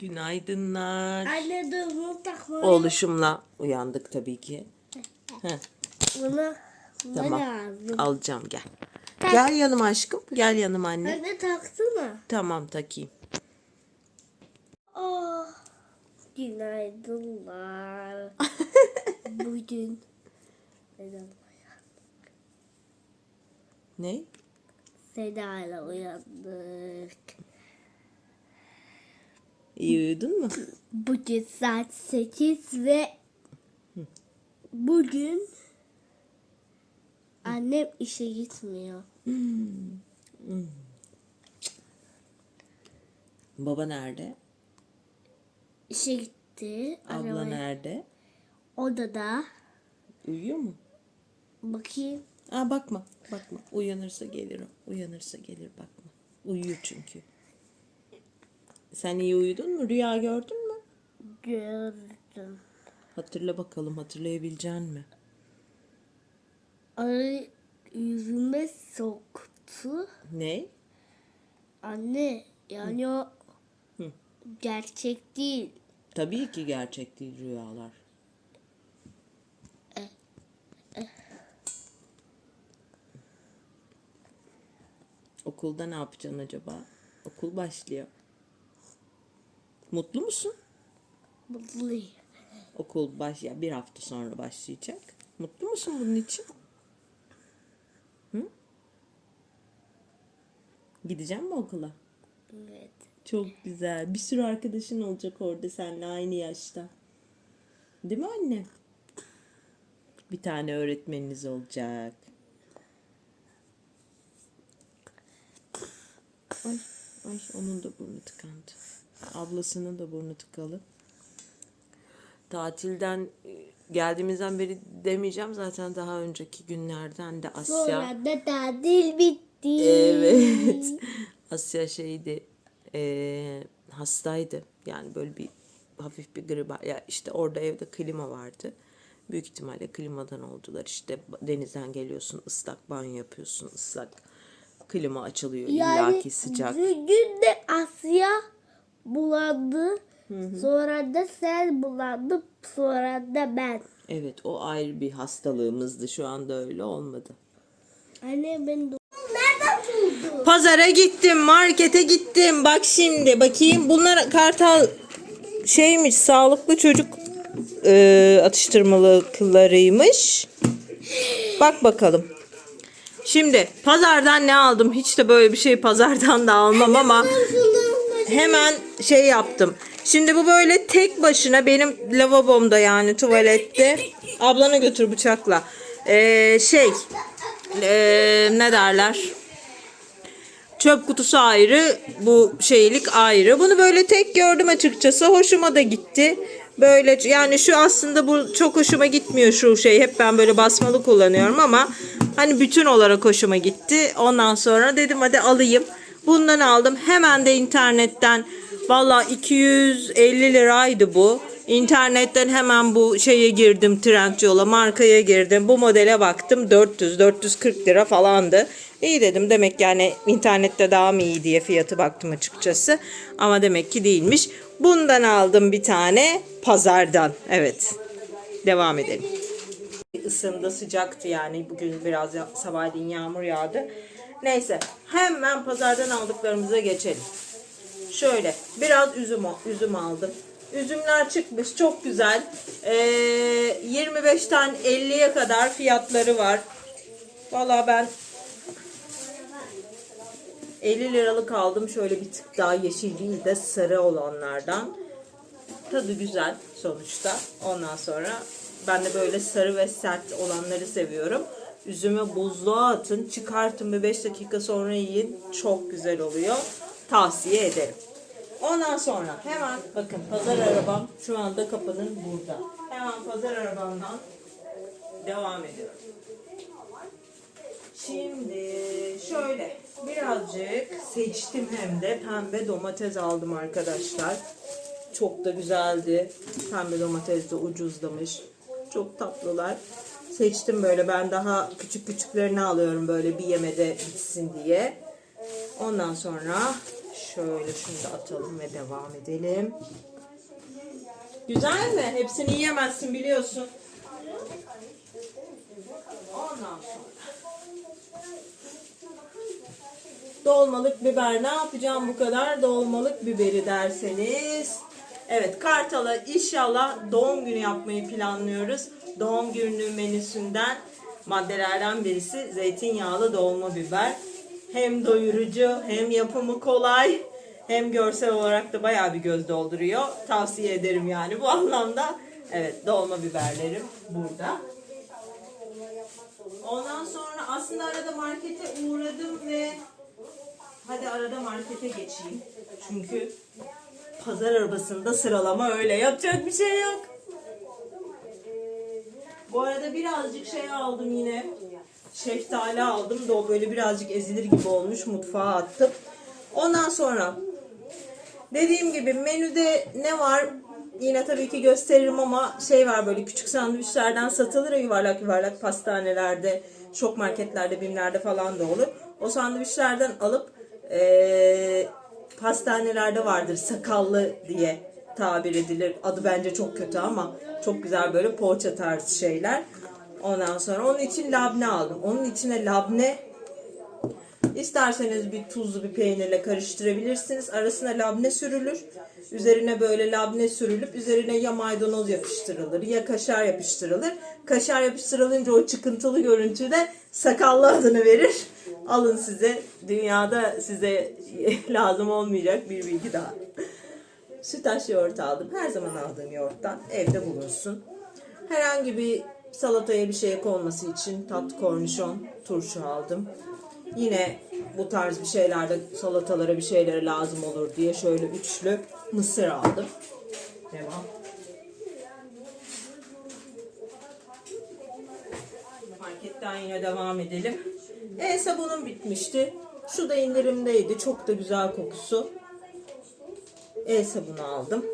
Günaydınlar. Anne dur bunu takma. Oluşumla uyandık tabii ki. Heh, Bunu buna tamam. lazım. Alacağım gel. Gel yanıma aşkım. Gel yanıma anne. Anne taksana. Tamam takayım. Oh. Günaydınlar. Bugün neden Ne? Seda ile uyandık. İyi uyudun mu? Bugün saat 8 ve bugün annem işe gitmiyor. Baba nerede? İşe gitti. Abla Arabaya- nerede? Odada. Uyuyor mu? Bakayım. Aa bakma. Bakma. Uyanırsa gelir o. Uyanırsa gelir bakma. Uyuyor çünkü. Sen iyi uyudun mu? Rüya gördün mü? Gördüm. Hatırla bakalım hatırlayabilecek mi? Ay yüzüme soktu. Ne? Anne yani o Hı. gerçek değil. Tabii ki gerçek değil rüyalar. Okulda ne yapacaksın acaba? Okul başlıyor. Mutlu musun? Mutluyum. Okul baş ya bir hafta sonra başlayacak. Mutlu musun bunun için? Hı? Gideceğim mi okula? Evet. Çok güzel. Bir sürü arkadaşın olacak orada seninle aynı yaşta. Değil mi anne? Bir tane öğretmeniniz olacak. Ay, ay onun da burnu tıkandı. Ablasının da burnu tıkalı. Tatilden e, geldiğimizden beri demeyeceğim zaten daha önceki günlerden de Asya. Sonra da tatil bitti. Evet. Asya şeydi eee, hastaydı. Yani böyle bir hafif bir grip. Ya işte orada evde klima vardı. Büyük ihtimalle klimadan oldular. İşte denizden geliyorsun ıslak banyo yapıyorsun ıslak. Klima açılıyor Yani illaki sıcak. bugün de Asya bulandı. Sonra da sen bulandın. Sonra da ben. Evet o ayrı bir hastalığımızdı. Şu anda öyle olmadı. Anne ben? Pazara gittim, markete gittim. Bak şimdi bakayım. Bunlar kartal şeymiş, sağlıklı çocuk e, atıştırmalıklarıymış. Bak bakalım. Şimdi pazardan ne aldım? Hiç de böyle bir şey pazardan da almam ama hemen şey yaptım. Şimdi bu böyle tek başına benim lavabomda yani tuvalette. Ablana götür bıçakla. Ee, şey ee, ne derler? Çöp kutusu ayrı, bu şeylik ayrı. Bunu böyle tek gördüm açıkçası. Hoşuma da gitti. Böyle yani şu aslında bu çok hoşuma gitmiyor şu şey. Hep ben böyle basmalı kullanıyorum ama hani bütün olarak hoşuma gitti. Ondan sonra dedim hadi alayım. Bundan aldım. Hemen de internetten valla 250 liraydı bu. İnternetten hemen bu şeye girdim Trendyol'a markaya girdim. Bu modele baktım 400 440 lira falandı. İyi dedim demek yani internette daha mı iyi diye fiyatı baktım açıkçası. Ama demek ki değilmiş. Bundan aldım bir tane pazardan. Evet. Devam edelim. Isındı sıcaktı yani bugün biraz sabahleyin yağmur yağdı. Neyse hemen pazardan aldıklarımıza geçelim. Şöyle biraz üzüm üzüm aldım. Üzümler çıkmış çok güzel. Ee, 25'ten 50'ye kadar fiyatları var. Valla ben 50 liralık aldım. Şöyle bir tık daha yeşil değil de sarı olanlardan. Tadı güzel sonuçta. Ondan sonra ben de böyle sarı ve sert olanları seviyorum. Üzümü buzluğa atın, çıkartın bir 5 dakika sonra yiyin. Çok güzel oluyor. Tavsiye ederim. Ondan sonra hemen bakın pazar arabam şu anda kapının burada. Hemen pazar arabamdan devam ediyorum. Şimdi şöyle birazcık seçtim hem de pembe domates aldım arkadaşlar. Çok da güzeldi. Pembe domates de ucuzlamış. Çok tatlılar. Seçtim böyle ben daha küçük küçüklerini alıyorum böyle bir yemede bitsin diye. Ondan sonra Şöyle şunu da atalım ve devam edelim. Güzel mi? Hepsini yiyemezsin biliyorsun. Dolmalık biber ne yapacağım bu kadar dolmalık biberi derseniz. Evet Kartal'a inşallah doğum günü yapmayı planlıyoruz. Doğum günü menüsünden maddelerden birisi zeytinyağlı dolma biber. Hem doyurucu hem yapımı kolay hem görsel olarak da bayağı bir göz dolduruyor. Tavsiye ederim yani bu anlamda. Evet dolma biberlerim burada. Ondan sonra aslında arada markete uğradım ve hadi arada markete geçeyim. Çünkü pazar arabasında sıralama öyle yapacak bir şey yok. Bu arada birazcık şey aldım yine. Şeftali aldım da o böyle birazcık ezilir gibi olmuş mutfağa attım. Ondan sonra dediğim gibi menüde ne var yine tabii ki gösteririm ama şey var böyle küçük sandviçlerden satılır ya yuvarlak yuvarlak pastanelerde, şok marketlerde, bimlerde falan da olur. O sandviçlerden alıp eee pastanelerde vardır sakallı diye tabir edilir. Adı bence çok kötü ama çok güzel böyle poğaça tarzı şeyler. Ondan sonra onun için labne aldım. Onun içine labne İsterseniz bir tuzlu bir peynirle karıştırabilirsiniz. Arasına labne sürülür. Üzerine böyle labne sürülüp üzerine ya maydanoz yapıştırılır ya kaşar yapıştırılır. Kaşar yapıştırılınca o çıkıntılı görüntüde sakallı adını verir. Alın size dünyada size lazım olmayacak bir bilgi daha. Sütaş yoğurt aldım. Her zaman aldığım yoğurttan evde bulunsun. Herhangi bir salataya bir şeye konması için tatlı kornişon, turşu aldım. Yine bu tarz bir şeylerde salatalara bir şeylere lazım olur diye şöyle üçlü mısır aldım. Devam. Marketten yine devam edelim. El sabunum bitmişti. Şu da indirimdeydi. Çok da güzel kokusu. El sabunu aldım.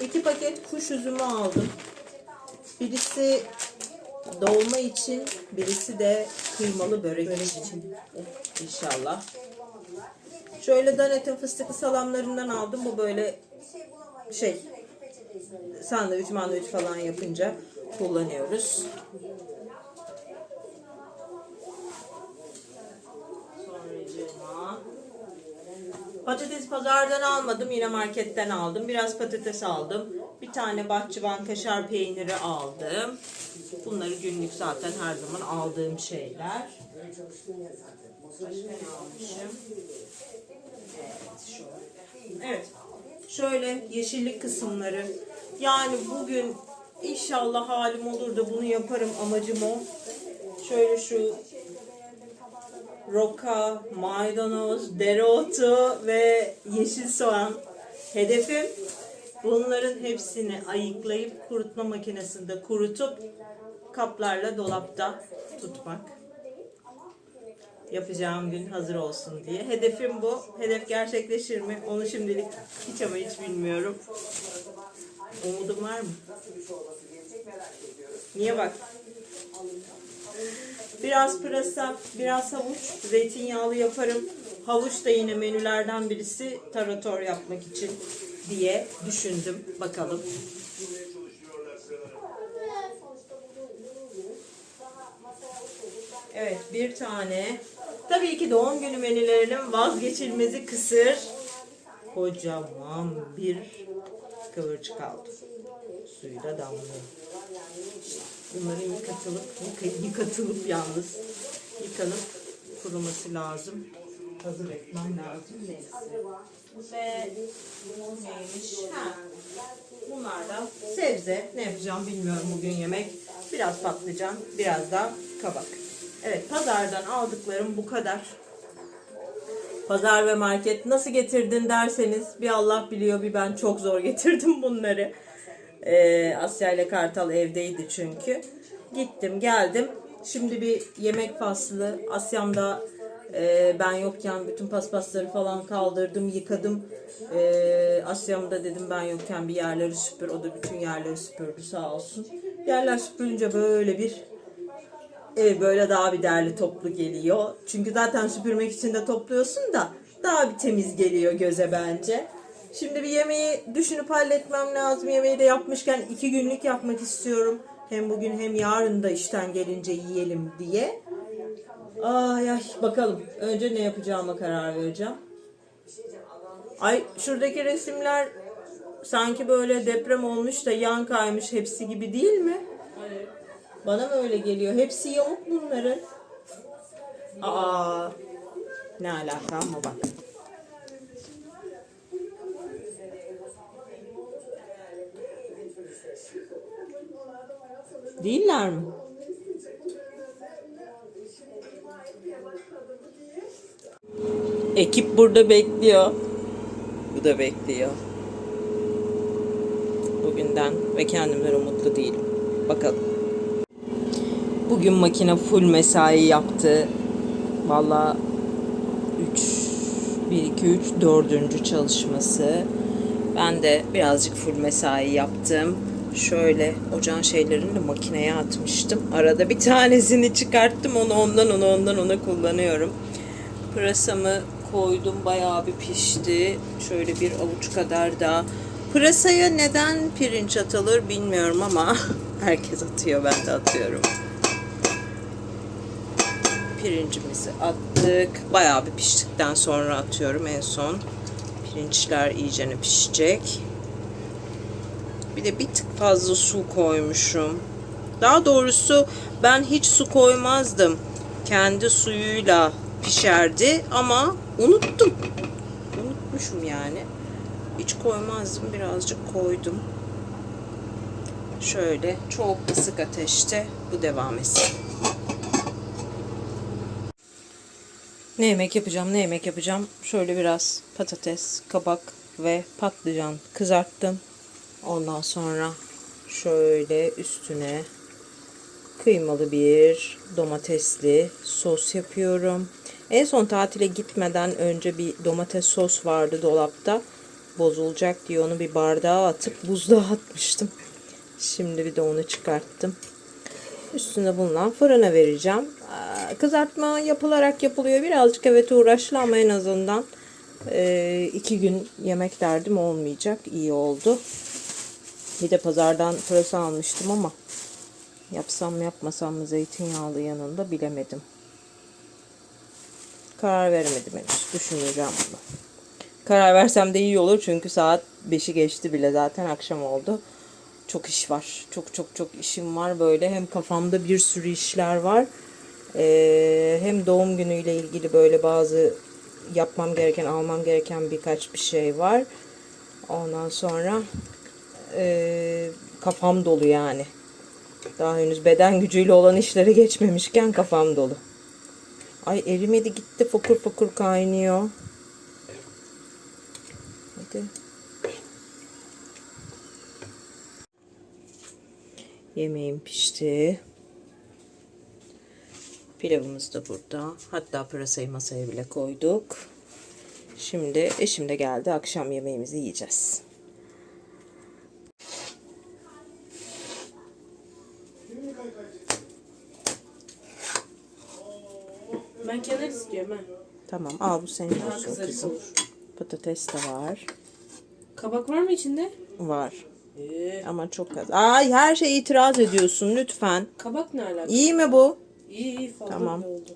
İki paket kuş üzümü aldım. Birisi dolma için, birisi de kıymalı börek, için. İnşallah. Şöyle Danet'in fıstıklı salamlarından aldım. Bu böyle şey sandviç mandviç falan yapınca kullanıyoruz. Patates pazardan almadım. Yine marketten aldım. Biraz patates aldım. Bir tane bahçıvan kaşar peyniri aldım. Bunları günlük zaten her zaman aldığım şeyler. Evet. Şöyle yeşillik kısımları. Yani bugün inşallah halim olur da bunu yaparım amacım o. Şöyle şu roka, maydanoz, dereotu ve yeşil soğan. Hedefim bunların hepsini ayıklayıp kurutma makinesinde kurutup kaplarla dolapta tutmak. Yapacağım gün hazır olsun diye. Hedefim bu. Hedef gerçekleşir mi? Onu şimdilik hiç ama hiç bilmiyorum. Umudum var mı? Niye bak? Biraz pırasa, biraz havuç, zeytinyağlı yaparım. Havuç da yine menülerden birisi tarator yapmak için diye düşündüm. Bakalım. Evet bir tane. Tabii ki doğum günü menülerinin vazgeçilmezi kısır. Kocaman bir kıvırcık aldım. Suyu da damlıyor. Bunların yıkatılıp, yıka- yıkatılıp yalnız yıkanıp kuruması lazım. Hazır etmem lazım. Neyse. Ve neymiş? Ha. Bunlar da sebze. Ne yapacağım bilmiyorum bugün yemek. Biraz patlıcan, biraz da kabak. Evet pazardan aldıklarım bu kadar. Pazar ve market nasıl getirdin derseniz bir Allah biliyor bir ben çok zor getirdim bunları. Ee, Asya ile Kartal evdeydi çünkü. Gittim geldim. Şimdi bir yemek faslı. Asya'mda e, ben yokken bütün paspasları falan kaldırdım, yıkadım. E, Asya'mda dedim ben yokken bir yerleri süpür. O da bütün yerleri süpürdü sağ olsun. Yerler süpürünce böyle bir ev böyle daha bir derli toplu geliyor. Çünkü zaten süpürmek için de topluyorsun da daha bir temiz geliyor göze bence. Şimdi bir yemeği düşünüp halletmem lazım. Yemeği de yapmışken iki günlük yapmak istiyorum. Hem bugün hem yarın da işten gelince yiyelim diye. Ay ay bakalım. Önce ne yapacağıma karar vereceğim. Ay şuradaki resimler sanki böyle deprem olmuş da yan kaymış hepsi gibi değil mi? Bana mı öyle geliyor? Hepsi yamuk bunların. Aa, ne alaka ama bak. Değiller mi? Ekip burada bekliyor. Bu da bekliyor. Bugünden ve kendimden umutlu değilim. Bakalım. Bugün makine full mesai yaptı. Valla 3 1 2 3 dördüncü çalışması. Ben de birazcık full mesai yaptım. Şöyle ocağın şeylerini makineye atmıştım. Arada bir tanesini çıkarttım. Onu ondan onu ondan ona kullanıyorum. Pırasamı koydum. Bayağı bir pişti. Şöyle bir avuç kadar da. Pırasaya neden pirinç atılır bilmiyorum ama herkes atıyor. Ben de atıyorum pirincimizi attık. Bayağı bir piştikten sonra atıyorum en son. Pirinçler iyicene pişecek. Bir de bir tık fazla su koymuşum. Daha doğrusu ben hiç su koymazdım. Kendi suyuyla pişerdi ama unuttum. Unutmuşum yani. Hiç koymazdım. Birazcık koydum. Şöyle çok kısık ateşte bu devam etsin. Ne yemek yapacağım, ne yemek yapacağım? Şöyle biraz patates, kabak ve patlıcan kızarttım. Ondan sonra şöyle üstüne kıymalı bir domatesli sos yapıyorum. En son tatile gitmeden önce bir domates sos vardı dolapta. Bozulacak diye onu bir bardağa atıp buzluğa atmıştım. Şimdi bir de onu çıkarttım. Üstüne bulunan fırına vereceğim. Kızartma yapılarak yapılıyor. Birazcık evet uğraşlı ama en azından iki gün yemek derdim olmayacak. İyi oldu. Bir de pazardan pırasa almıştım ama yapsam mı yapmasam mı zeytinyağlı yanında bilemedim. Karar veremedim henüz. Düşüneceğim bunu. Karar versem de iyi olur çünkü saat 5'i geçti bile zaten akşam oldu. Çok iş var. Çok çok çok işim var böyle. Hem kafamda bir sürü işler var. Ee, hem doğum günüyle ilgili böyle bazı yapmam gereken, almam gereken birkaç bir şey var. Ondan sonra ee, kafam dolu yani. Daha henüz beden gücüyle olan işlere geçmemişken kafam dolu. Ay erimedi gitti fokur fokur kaynıyor. Hadi. Yemeğim pişti. Pilavımız da burada. Hatta pırasayı masaya bile koyduk. Şimdi eşim de geldi. Akşam yemeğimizi yiyeceğiz. Ben ha. Tamam al bu senin Daha olsun kızarık kızım. olur. Patates de var. Kabak var mı içinde? Var. Ee, Ama çok az. Ay her şeye itiraz ediyorsun lütfen. kabak ne alaka? İyi mi bu? İyi iyi fazla Tamam. bile oldu.